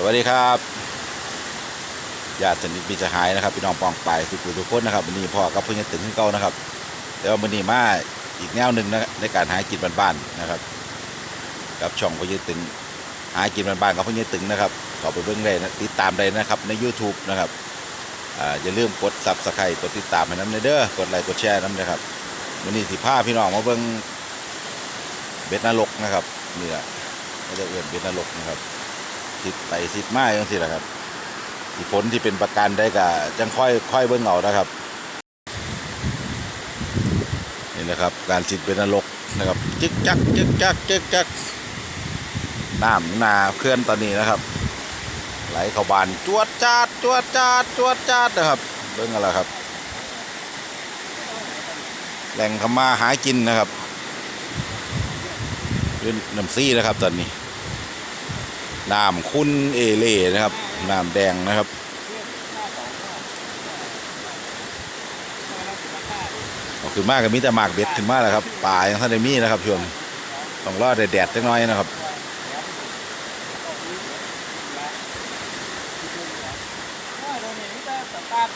สวัสดีครับญาติสนิทมิตรสหายนะครับพี่น้องปองไปทุกคนทุกคนนะครับวันนี้พ่อกับเพื่อนตึงขึ้นเก่านะครับ แต่ว่าวันนี้มาอีกแนวหนึ่งนะในการหากินบ้านๆนะครับ กับช่องเพื่อนตึงหากินบ้านๆกับเพื่อนตึงนะครับขอไปเบิ่งได้นะติดตามได้นะครับใน YouTube นะครับอย่าลืมกด Subscribe กดติดตามให้น้ำเด้อกดไลค์กดแชร์น้ำนะครับวันนี้สิพาพี่น้องมาเบิ่งเบ็ดนรกนะครับนี่แหละเขาจะเอื่นเบ็ดนรกนะครับ สิบไปสิบมาจังสิแหละครับที่ผลที่เป็นประกันได้ก็จังค่อยค่อยเบิ่งเอานะครับนี่นะครับ การสิทธิ์เป็นนรกนะครับจึกจักจึกจักจึกจักน้ำนาเคลื่อนตอนนี้นะครับ ไหลเข้าบานจวดจาดจวดจาดจวดจาดนะครับเบิ่งกันแล้วครับ แหล่งขมาหากินนะครับเป็นน้ำซี่นะครับตอนนี้ น้ำคุณเอเล่นะครับน้ำแดงนะครับเอาขึ้นมากกับมีแต่หมากเบ็ดขึ้นมาแล้วครับป่ายังท่านได้มีนะครับช่วงนี้ต้องรอดแดดๆจักน้อยนะครับว่าเราเนี่ยนี่จะสตาร์ท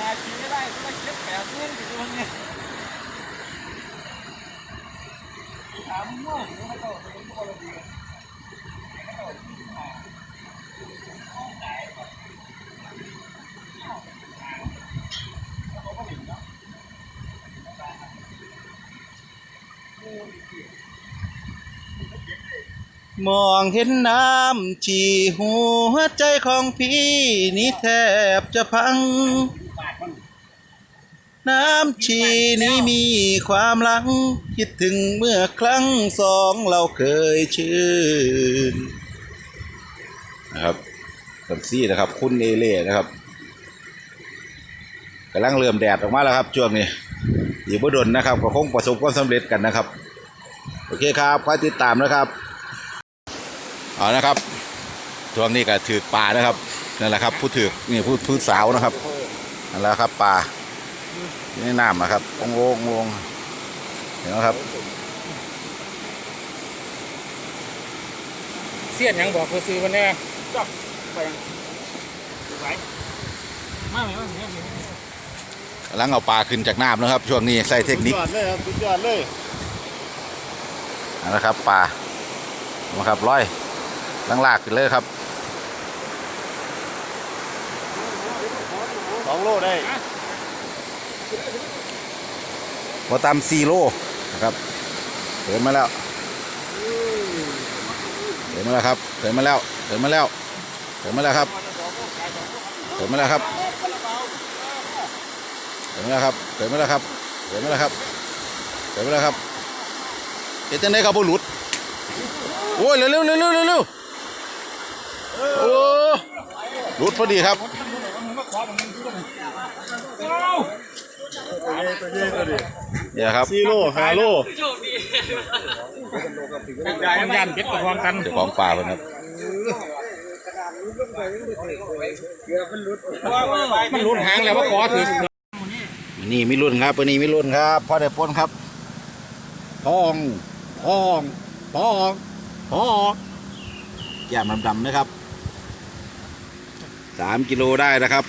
ขาดขี่ไม่ได้ก็ไม่เก็บแปดเงินอยู่ตรงนี้ถามมั่วหรือไม่ต้องเป็นคนดี มองเห็นน้ำฉี่หัวใจของพี่นี่แทบจะพัง น้ำชีนี้มีความหลัง คิดถึงเมื่อครั้งสองเราเคยชื่น นะครับตัมซี่นะครับ คุณเอเล่นะครับกำลังเริ่มแดดออกมาแล้วครับช่วงนี้อีกบ่ดนนะครับก็คงประสบความสำเร็จกันนะครับ โอเคครับคอยติดตามนะครับ เอานะครับช่วงนี้ก็ถือปลานะครับนั่นแหละครับ ผู้ถือนี่ผู้ผู้สาวนะครับนั่นแหละครับปลาอยู่นน้ำนะครับงโงงงเห็นไหมครับเสียนยังบอกเขาซื้อวันนี้ จับไปยังไหวมาไหมมาไหมกำลังเอาปลาขึ้นจากน้ำนะครับ ช่วงนี้ใส่เทคนิคสุดยอดเลยครับสุดยอดเลยนะครับปลามาครับร้อยลังลากขึ้นเลยครับสองโลได้พอตามซีโลนะครับเถินมาแล้วเถินมาแล้วครับเถินมาแล้วเถินมาแล้วเถินมาแล้วครับเถินมาแล้วครับเถินมาแล้วครับเถินมาแล้วครับเถินมาแล้วครับเถินมาแล้วครับเฮ็ดจังไดครับบ่หลุดโอ้ยเร็วเร็วเร็วเร็วเร็วโอ้หลุดพอดีครับเย่ตัวเย่ตัวดิเนี่ยครับสี่โลห้าโล คนยันเพชรกับพร้อมกันเจ้าของป่าเพิ่นครับมันรุนหางแล้วว่าขอถือนนี้มีรุ่นครับวันนี้มีรุ่นครับพ่อได้ปล้นครับทองทองทองทองแก้มดำๆนะครับสามกิโลได้นะครับ